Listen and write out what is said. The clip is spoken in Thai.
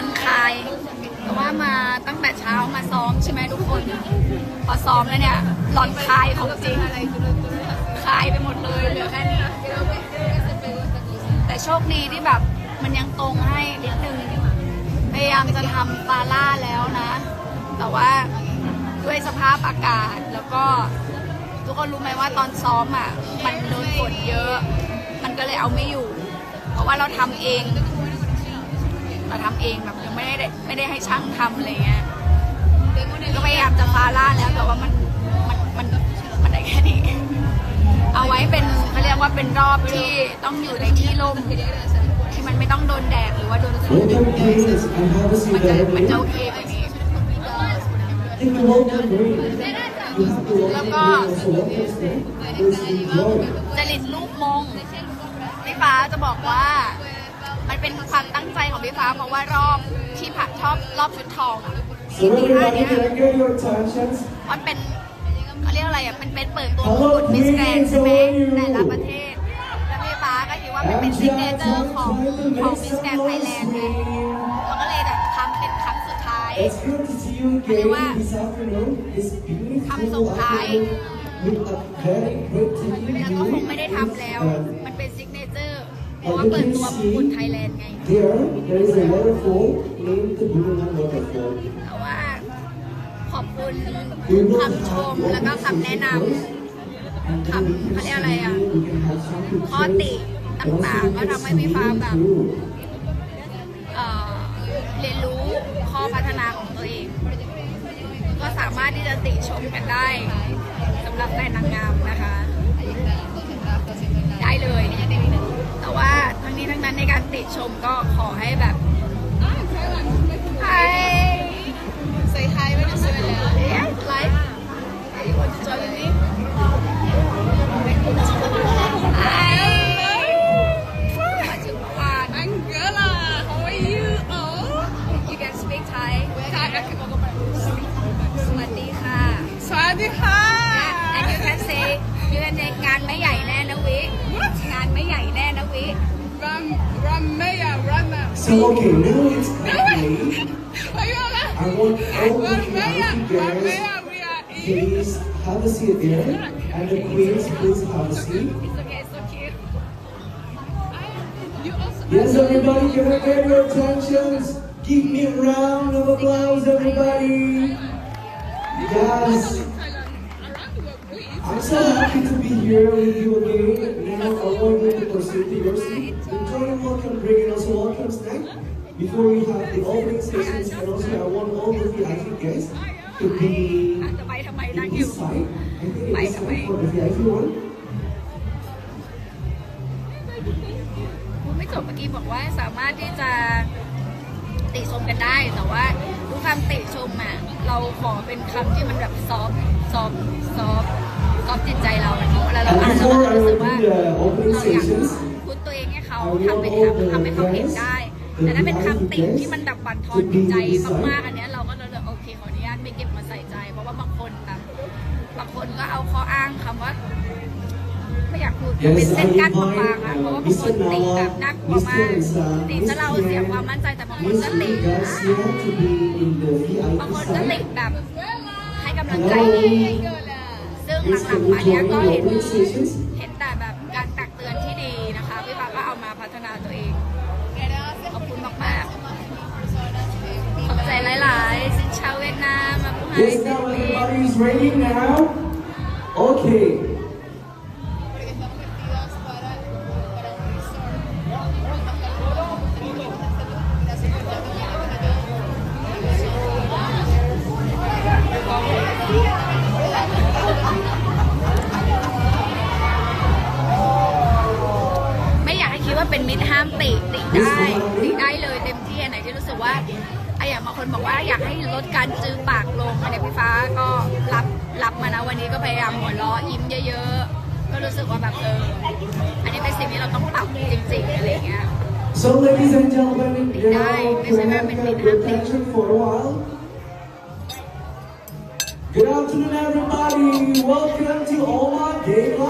อนคลายแต่ว่ามาตั้งแต่เช้ามาซ้อมใช่ไหมทุกคน พอซ้อมแล้วเนี่ยหลอนคลายของจริงคลายไปหมดเลยเหลือแค่นี้ แต่โชคดีที่แบบมันยังตรงให้นิดนึงพยายามจะทำปาล่าแล้วนะ แต่ว่าด้วยสภาพอากาศแล้วก็ทุกคนรู้ไหมว่าตอนซ้อมอะ มันโดนฝนเยอะ มันก็เลยเอาไม่อยู่ เพราะว่าเราทำเอง เราทำเองแบบยังไม่ได้ไม่ได้ให้ช่างทำอะไรเงี้ยก็พยายามจะฟาล่าแล้วแต่ว่ามันมันมันมันได้แค่นี้เอาไว้เป็นเขาเรียกว่าเป็นรอบที่ต้องอยู่ในที่ร่มที่มันไม่ต้องโดนแดดหรือว่าโดนฝน Welcome please and have a seat มันจะมันจะโอ everybody. เคกว่านี้ Take the welcome break. You have to welcome Look break up. also welcome stay. Please enjoy. จริตลูกมงพี่ฟ้าจะบอกว่า พี่ฟ้าเพราะว่ารอบที่ผัดชอบรอบชุดทองอะ So everybody, can I get your attentions? มันเป็นเขาเรียกอะไรอะมันเป็นเปิดตัว Hello, มิสแกรน Queens, ใช่ไหม how are you? แต่ละประเทศ แล้วพี่ฟ้าก็คิดว่ามันเป็นซิกเนเจอร์ของของมิสแกรนไทยแลนด์ไงเราก็เลยแบบทำเป็นครั้งสุดท้าย It's good to see you again this afternoon. It's คำส่ง beautiful ท้าย afternoon. Look at very great to meet แล้วก็คงไม่ได้ you. ทำแล้ว And มัน เพราะว่าเปิดตัวมงกุฎไทยแลนด์ไง There, there is a waterfall named the Burungan Waterfall. แต่ว่าขอบคุณคำชมแล้วก็คำแนะนำคำเขาเรียกอะไรอะข้อติต่างๆ ก็ทำให้พี่ฟ้าแบบเอ่อเรียนรู้ข้อพัฒนาของตัวเอง ก็สามารถที่จะติชมกันได้สำหรับแฟนนางงามนะคะ มก็ขอให้แบบ Hi Say hi Venezuela. Yeah, like you want to join with me? Hi มาถึงเมื่อวาน Angela, how are you? Oh, You can speak Thai Thai. สวัสดีค่ะ Swadika. and So okay, now it's okay. I want all of you guys Ramaya, we are in. please have a seat there. And the queens, please have a seat. It's okay You also. Yes, everybody, I get your attentions? Give me a round of applause, everybody. Yes, I'm so happy to be here with you again. Now I want you to proceed to your seat. Enjoy the welcome break and also welcome snack. Before we have the opening stations, and also I want all the VIP guests to be in this side. I think it is time for the VIP one. ไม่จบเมื่อกี้บอกว่าสามารถที่จะติชมกันได้แต่ว่าทุกคำติชมอะเราขอเป็นคำที่มันแบบซอฟซอฟซอฟ อฟจิตใจเราอะเนาะแล้วเราอ่านแล้วเราก็รู้สึกว่าเราอยากพูดตัวเองให้เขาทำให้เขาทำให้เขาเห็นได้ แต่ถ้าเป็นคำติที่มันแบบบั่นทอนจิตใจมากๆอันเนี้ยเราก็เลยโอเคขออนุญาตไม่เก็บมาใส่ใจ เพราะว่าบางคนแบบบางคนก็เอาข้ออ้างคำว่าไม่อยากพูดเป็น Yes, เส้น I กั้นบาง invite ๆอะเพราะว่า uh, บางคน Mr. ติแบบ Nawa, น่ากลัวมาก Mr. Rizal, ติซะเราเสียความมั่นใจแต่บางคน Miss ก็ติ Lee Garcia to be in the บาง VIP คนก็ติ side. แบบให้กำลังใจดี ซึ่งหลังๆมาเนี้ยก็เห็นเห็นแต่แบบการตักเตือนที่ดีนะคะพี่ฟ้าก็เอามาพัฒนาตัวเองขอบคุณมากๆขอบใจหลายๆสินชาวเวียดนามมาพูดให้ Yes, now everybody's ready now. Okay. เป็นมิตรห้ามติติได้ติได้เลยเต็มที่อันไหนที่รู้สึกว่าไอะอย่างบางคนบอกว่าอยากให้ลดการจือปากลงอันนี้พี่ฟ้าก็รับรับมานะวันนี้ก็พยายามหัวเราะยิ้มเยอะๆ ก็รู้สึกว่าแบบเอออันนี้เป็นสิ่งที่เราต้องปรับจริงๆอะไรอย่างเงี้ย So, ladies and gentlemen, you know, Nice. can I have kind of your attention for a while? Good afternoon, everybody. Welcome to Oma Gay Club.